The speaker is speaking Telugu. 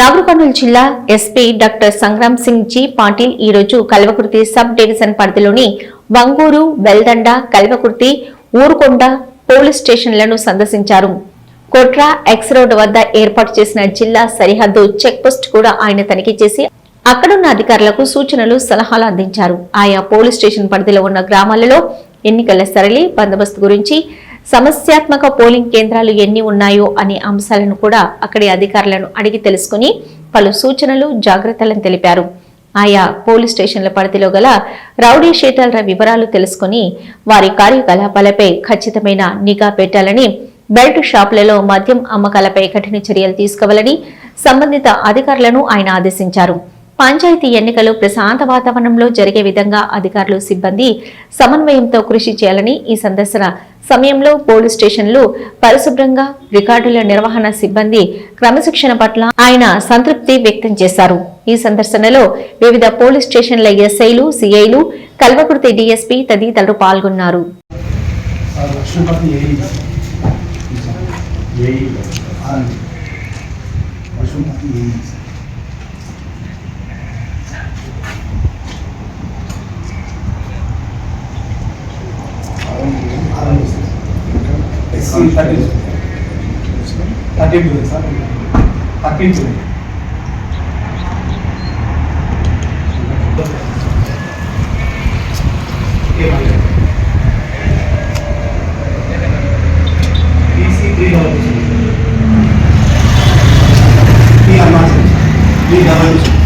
నాగర్కర్నూలు జిల్లా ఎస్పీ డాక్టర్ సంగ్రామ్ సింగ్ జీ పాటిల్ ఈ రోజు కల్వకుర్తి సబ్ డివిజన్ పరిధిలోని వంగూరు వెల్దండ కల్వకుర్తి ఊరుకొండ పోలీస్ స్టేషన్లను సందర్శించారు. కొట్రా ఎక్స్ రోడ్ వద్ద ఏర్పాటు చేసిన జిల్లా సరిహద్దు చెక్ పోస్ట్ కూడా ఆయన తనిఖీ చేసి అక్కడున్న అధికారులకు సూచనలు సలహాలు అందించారు. ఆయా పోలీస్ స్టేషన్ పరిధిలో ఉన్న గ్రామాలలో ఎన్నికల సరళి బందోబస్తు గురించి సమస్యాత్మక పోలింగ్ కేంద్రాలు ఎన్ని ఉన్నాయో అనే అంశాలను కూడా అక్కడి అధికారులను అడిగి తెలుసుకుని పలు సూచనలు జాగ్రత్తలను తెలిపారు. ఆయా పోలీస్ స్టేషన్ల పరిధిలో గల రౌడీ షీటర్ల వివరాలు తెలుసుకుని వారి కార్యకలాపాలపై ఖచ్చితమైన నిఘా పెట్టాలని బెల్ట్ షాపులలో మద్యం అమ్మకాలపై కఠిన చర్యలు తీసుకోవాలని సంబంధిత అధికారులను ఆయన ఆదేశించారు. పంచాయతీ ఎన్నికలు ప్రశాంత వాతావరణంలో జరిగే విధంగా అధికారులు సిబ్బంది సమన్వయంతో కృషి చేయాలని ఈ సందర్శన సమయంలో పోలీస్ స్టేషన్లు పరిశుభ్రంగా రికార్డుల నిర్వహణ సిబ్బంది క్రమశిక్షణ పట్ల ఆయన సంతృప్తి వ్యక్తం చేశారు. ఈ సందర్శనలో వివిధ పోలీస్ స్టేషన్ల ఎస్ఐలు సిఐలు కల్వకుర్తి డిఎస్పీ తదితరులు పాల్గొన్నారు. SC thirty thirty two sir thirty two double